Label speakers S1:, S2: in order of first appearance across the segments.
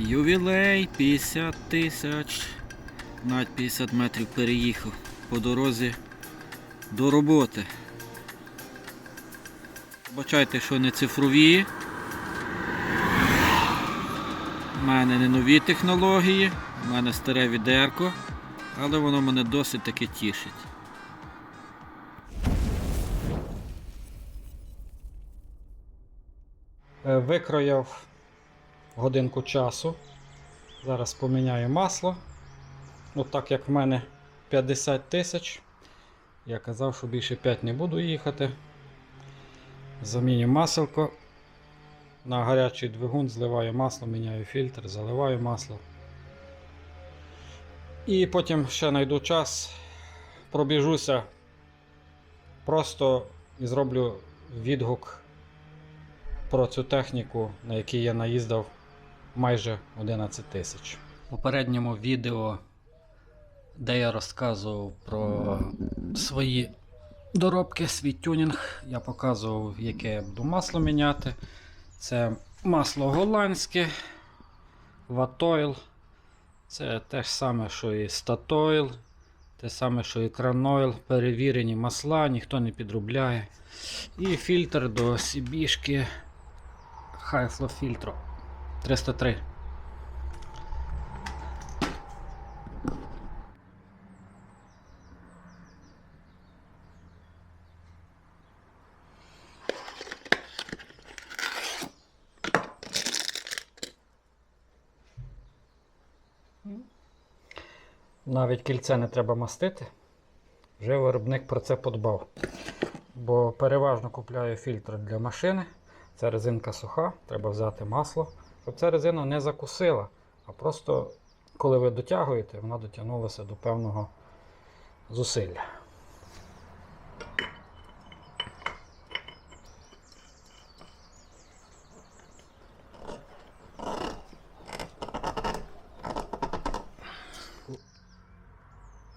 S1: Ювілей 50 тисяч. Навіть 50 метрів переїхав по дорозі до роботи. Бачайте, що не цифрові. У мене не нові технології, у мене старе відерко, але воно мене досить таки тішить.
S2: Е, Викрояв годинку часу. Зараз поміняю масло. Ну, так як в мене 50 тисяч, я казав, що більше 5 не буду їхати. Заміню маселко. На гарячий двигун зливаю масло, міняю фільтр, заливаю масло. І потім ще знайду час, пробіжуся просто і зроблю відгук про цю техніку, на якій я наїздав майже 11 тисяч.
S3: В попередньому відео, де я розказував про свої доробки, свій тюнінг, я показував, яке я буду масло міняти. Це масло голландське, Ватойл. Це те ж саме, що і Статойл, те саме, що і Кранойл. Перевірені масла, ніхто не підробляє. І фільтр до Сібішки Хайфло фільтру 303.
S2: Навіть кільце не треба мастити. Вже виробник про це подбав. Бо переважно купляю фільтр для машини. Це резинка суха, треба взяти масло, щоб ця резина не закусила, а просто коли ви дотягуєте, вона дотягнулася до певного зусилля.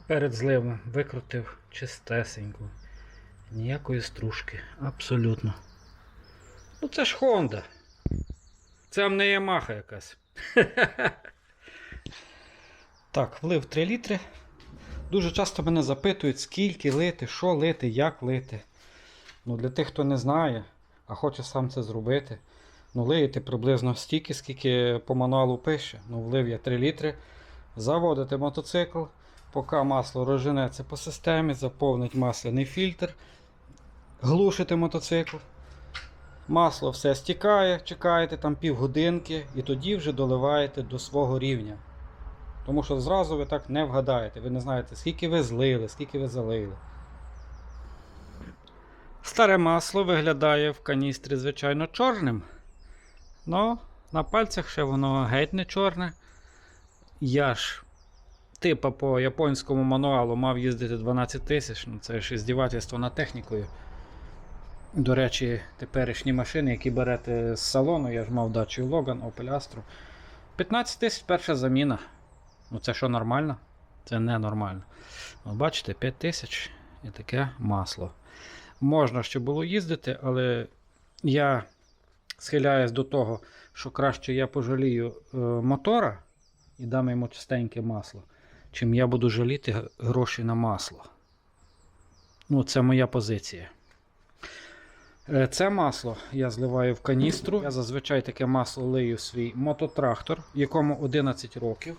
S2: Перед зливом викрутив чистесеньку. Ніякої стружки. Абсолютно. Ну це ж Honda. Це не Yamaha якась. Так, влив 3 літри. Дуже часто мене запитують, скільки лити, що лити, як лити. Ну, Для тих, хто не знає, а хоче сам це зробити. Ну, лиєте приблизно стільки, скільки по мануалу пише. Ну, влив я 3 літри. Заводите мотоцикл, поки масло розженеться по системі, заповнить масляний фільтр, глушите мотоцикл. Масло все стікає, чекаєте там півгодинки і тоді вже доливаєте до свого рівня. Тому що зразу ви так не вгадаєте, ви не знаєте, скільки ви злили, скільки ви залили. Старе масло виглядає в каністрі, звичайно, чорним. Но на пальцях ще воно геть не чорне. Я ж, типа по японському мануалу мав їздити 12 тисяч, ну це ж здівательство над технікою. До речі, теперішні машини, які берете з салону, я ж мав дачу Logan, Opel Astra. 15 тисяч перша заміна. Ну це що нормально? Це не нормально. От бачите, 5 тисяч і таке масло. Можна ще було їздити, але я схиляюсь до того, що краще я пожалію е, мотора і дам йому чистеньке масло, чим я буду жаліти гроші на масло. Ну, це моя позиція. Е, Це масло я зливаю в каністру. Я зазвичай таке масло лию в свій мототрактор, якому 11 років.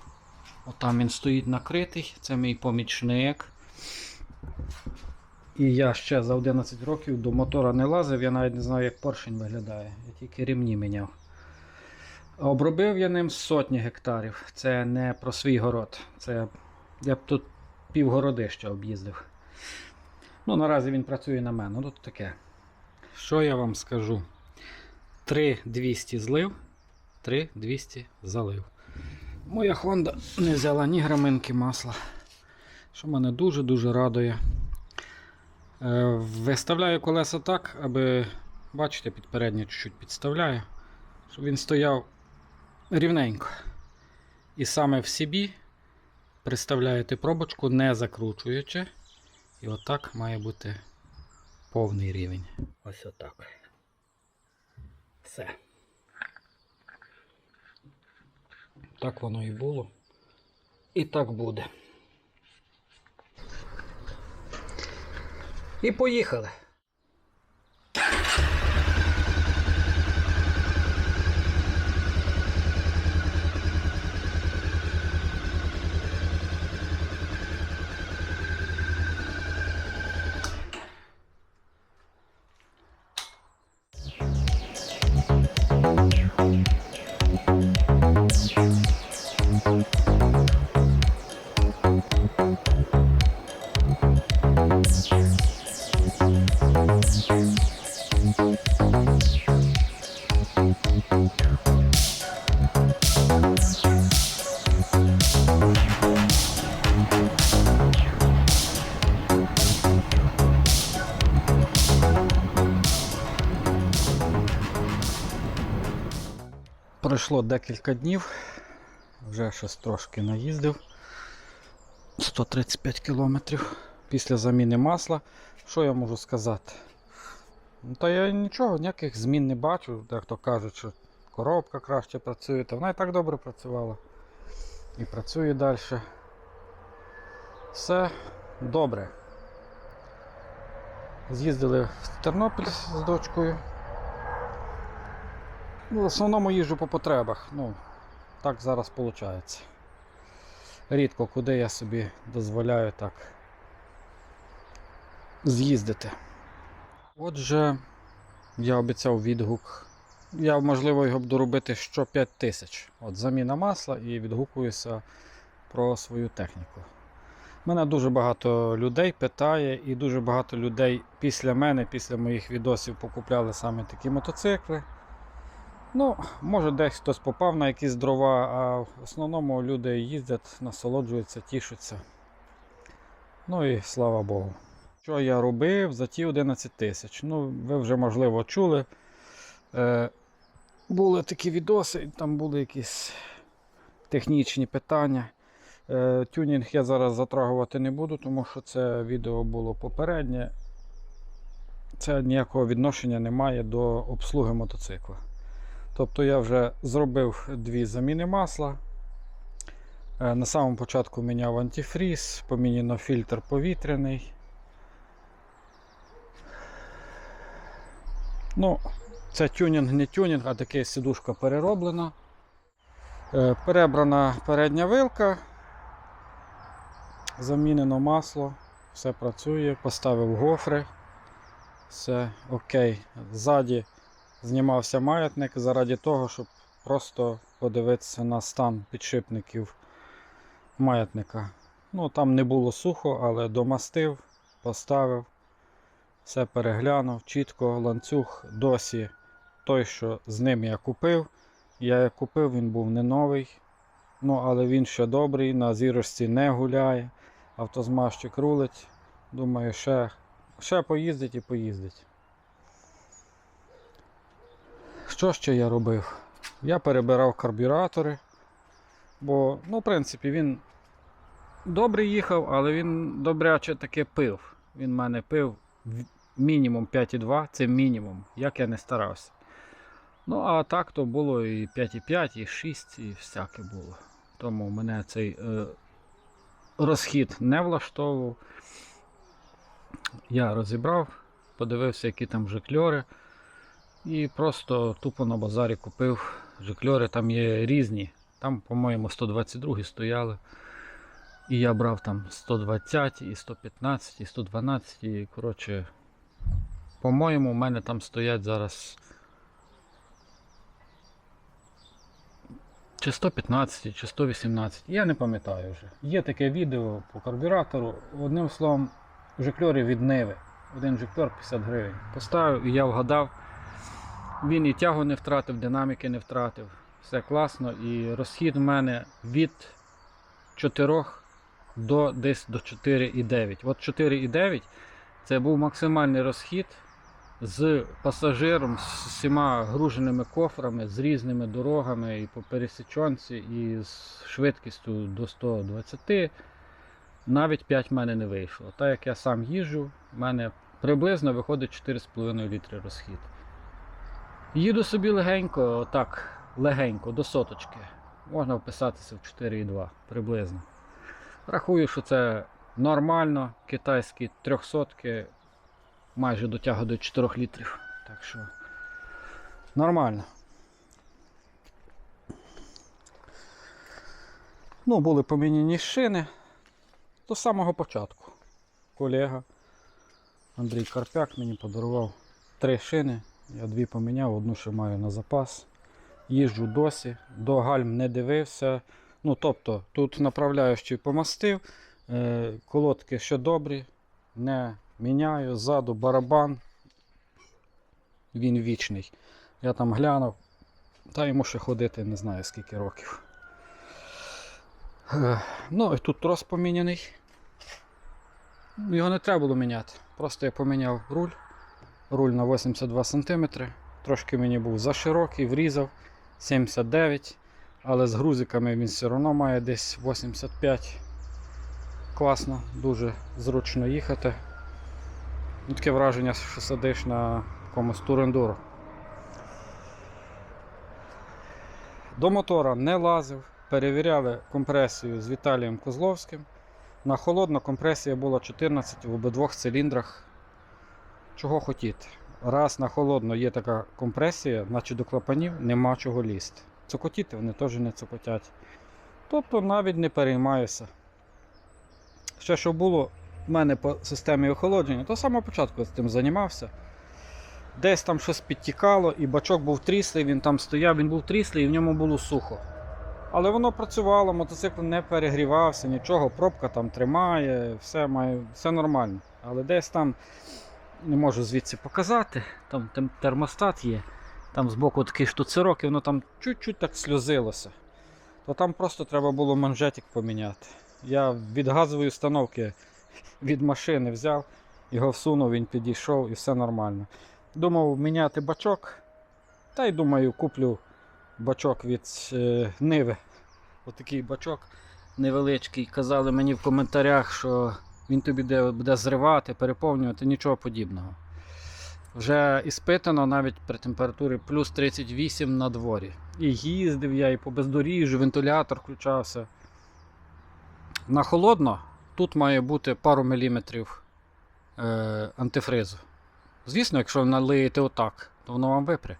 S2: Отам він стоїть накритий, це мій помічник. І я ще за 11 років до мотора не лазив, я навіть не знаю, як поршень виглядає. Я тільки рівні міняв. Обробив я ним сотні гектарів. Це не про свій город. Це я б тут півгородища об'їздив. Ну, наразі він працює на мене. Ну, тут таке. Що я вам скажу? 3200 злив, 3200 залив. Моя Honda не взяла ні граминки масла, що мене дуже-дуже радує. Е, Виставляю колеса так, аби, бачите, під переднє чуть-чуть підставляю, щоб він стояв рівненько. І саме в собі приставляєте пробочку, не закручуючи. І отак має бути повний рівень. Ось отак. Все.
S3: Так воно і було. І так буде. І поїхали. Пройшло декілька днів, вже щось трошки наїздив. 135 кілометрів після заміни масла. Що я можу сказати? Ну, Та я нічого, ніяких змін не бачу. Дехто кажуть, що коробка краще працює, та вона і так добре працювала. І працює далі. Все добре. З'їздили в Тернопіль з дочкою. Ну, в основному їжджу по потребах. Ну, так зараз виходить. Рідко куди я собі дозволяю так з'їздити. Отже, я обіцяв відгук. Я, можливо, його буду робити що 5 тисяч. От заміна масла і відгукуюся про свою техніку. Мене дуже багато людей питає, і дуже багато людей після мене, після моїх відосів покупляли саме такі мотоцикли. Ну, може десь хтось попав на якісь дрова, а в основному люди їздять, насолоджуються, тішуться. Ну і слава Богу. Що я робив за ті 11 тисяч? Ну, ви вже можливо чули. Е, були такі відоси, там були якісь технічні питання. Е, тюнінг я зараз затрагувати не буду, тому що це відео було попереднє. Це ніякого відношення не має до обслуги мотоцикла. Тобто я вже зробив дві заміни масла. Е, На самому початку міняв антифріз, поміняно фільтр повітряний. Ну, це тюнінг, не тюнінг, а таке сидушка перероблена. Е, Перебрана передня вилка. Замінено масло, все працює, поставив гофри. Все окей. Ззаді знімався маятник заради того, щоб просто подивитися на стан підшипників маятника. Ну, там не було сухо, але домастив, поставив, все переглянув, чітко ланцюг досі той, що з ним я купив. Я купив, він був не новий. Ну, але він ще добрий, на зірочці не гуляє, автозмазчик рулить. Думаю, ще, ще поїздить і поїздить. Що ще я робив? Я перебирав карбюратори, бо, ну, в принципі, він добре їхав, але він добряче таки пив. Він в мене пив мінімум 5,2, це мінімум, як я не старався. Ну, а так то було і 5,5, і 6, і всяке було. Тому мене цей е, розхід не влаштовував. Я розібрав, подивився, які там жикльори. І просто тупо на базарі купив жикльори, там є різні. Там, по-моєму, 122 стояли. І я брав там 120, і 115, і 112. І, коротше, по-моєму, у мене там стоять зараз. Чи 115, чи 118, я не пам'ятаю вже. Є таке відео по карбюратору. Одним словом, жикльори від Ниви. Один жикльор 50 гривень. Поставив і я вгадав. Він і тягу не втратив, динаміки не втратив. Все класно. І розхід в мене від 4 до десь до 4,9. От 4,9 це був максимальний розхід з пасажиром, з всіма груженими кофрами, з різними дорогами і по пересічонці, і з швидкістю до 120. Навіть 5 в мене не вийшло. Так як я сам їжджу, в мене приблизно виходить 4,5 літри розхід. Їду собі легенько, отак, легенько, до соточки.
S2: можна вписатися в 4,2 приблизно. Рахую, що це нормально. Китайські 300 майже дотягують до 4 літрів. Так що нормально. Ну, були поміняні шини до самого початку. Колега Андрій Карпяк мені подарував три шини. Я дві поміняв, одну ще маю на запас. Їжджу досі, до гальм не дивився. Ну, тобто, тут направляючий помастив, е, колодки ще добрі, не міняю. Ззаду барабан. Він вічний. Я там глянув, та йому ще ходити не знаю скільки років. Е, Ну і тут трос поміняний. Його не треба було міняти. Просто я поміняв руль. Руль на 82 см. Трошки мені був заширокий, врізав 79 але з грузиками він все одно має десь 85. Класно, дуже зручно їхати. Ну, Таке враження, що сидиш на якомусь турендуру. До мотора не лазив, перевіряли компресію з Віталієм Козловським. На холодно компресія була 14 в обидвох циліндрах. Чого хотіти? Раз на холодно є така компресія, значить до клапанів нема чого лізти. Цокотіти вони теж не цокотять. Тобто навіть не переймаюся. Ще що було в мене по системі охолодження, то з початку з тим займався. Десь там щось підтікало, і бачок був тріслий, він там стояв, він був тріслий і в ньому було сухо. Але воно працювало, мотоцикл не перегрівався, нічого, пробка там тримає, все має, все нормально. Але десь там, не можу звідси показати, там термостат є, там збоку такий штуцерок, і воно там чуть-чуть так сльозилося. То там просто треба було манжетик поміняти. Я від газової установки від машини взяв, його всунув, він підійшов і все нормально. Думав міняти бачок, та й думаю, куплю бачок від е, Ниви. Отакий бачок невеличкий. Казали мені в коментарях, що він тобі буде, зривати, переповнювати, нічого подібного. Вже іспитано навіть при температурі плюс 38 на дворі. І їздив я, і по бездоріжжю, вентилятор включався. На холодно тут має бути пару міліметрів е, антифризу. Звісно, якщо налиєте отак, то воно вам випре.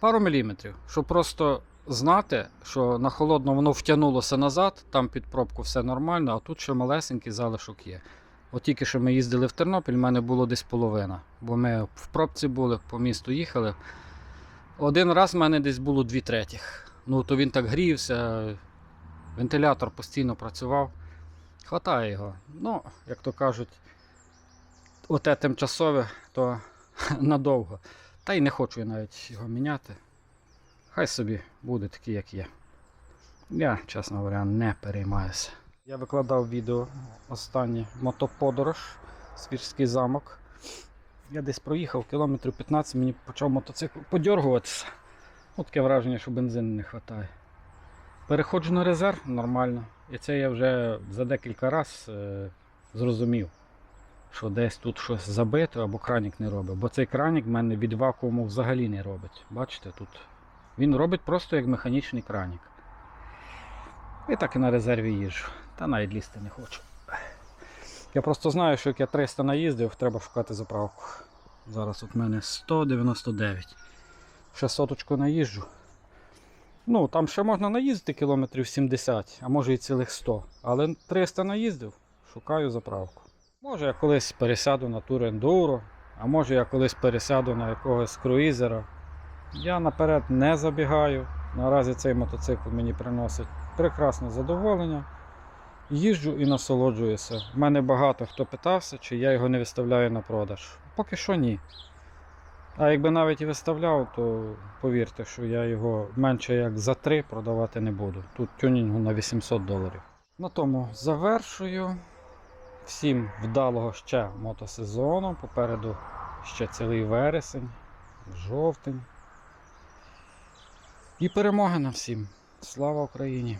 S2: Пару міліметрів, щоб просто знати, що на холодно воно втягнулося назад, там під пробку все нормально, а тут ще малесенький залишок є. От тільки що ми їздили в Тернопіль, в мене було десь половина, бо ми в пробці були, по місту їхали. Один раз в мене десь було дві третіх. Ну, то він так грівся, вентилятор постійно працював. Хватає його. Ну, як то кажуть, оте тимчасове, то надовго. Та й не хочу я навіть його міняти. Хай собі буде такий, як є. Я, чесно говоря, не переймаюся. Я викладав відео останнє мотоподорож Свірський замок. Я десь проїхав кілометрів 15, мені почав мотоцикл подьоргуватися. Ну, таке враження, що бензину не вистачає. Переходжу на резерв нормально. І це я вже за декілька разів е, зрозумів, що десь тут щось забито або кранік не робить. Бо цей кранік в мене від вакууму взагалі не робить. Бачите, тут він робить просто як механічний кранік. І так і на резерві їжджу. Та навіть лізти не хочу. Я просто знаю, що як я 300 наїздив, треба шукати заправку. Зараз от в мене 199. Ще соточку наїжджу. Ну, там ще можна наїздити кілометрів 70, а може і цілих 100. Але 300 наїздив, шукаю заправку. Може я колись пересяду на тур ендуро, а може я колись пересяду на якогось круїзера. Я наперед не забігаю. Наразі цей мотоцикл мені приносить прекрасне задоволення. Їжджу і насолоджуюся. У мене багато хто питався, чи я його не виставляю на продаж. Поки що ні. А якби навіть і виставляв, то повірте, що я його менше як за 3 продавати не буду. Тут тюнінгу на 800 доларів. На тому завершую. Всім вдалого ще мотосезону. Попереду ще цілий вересень, жовтень. І перемоги на всім. Слава Україні!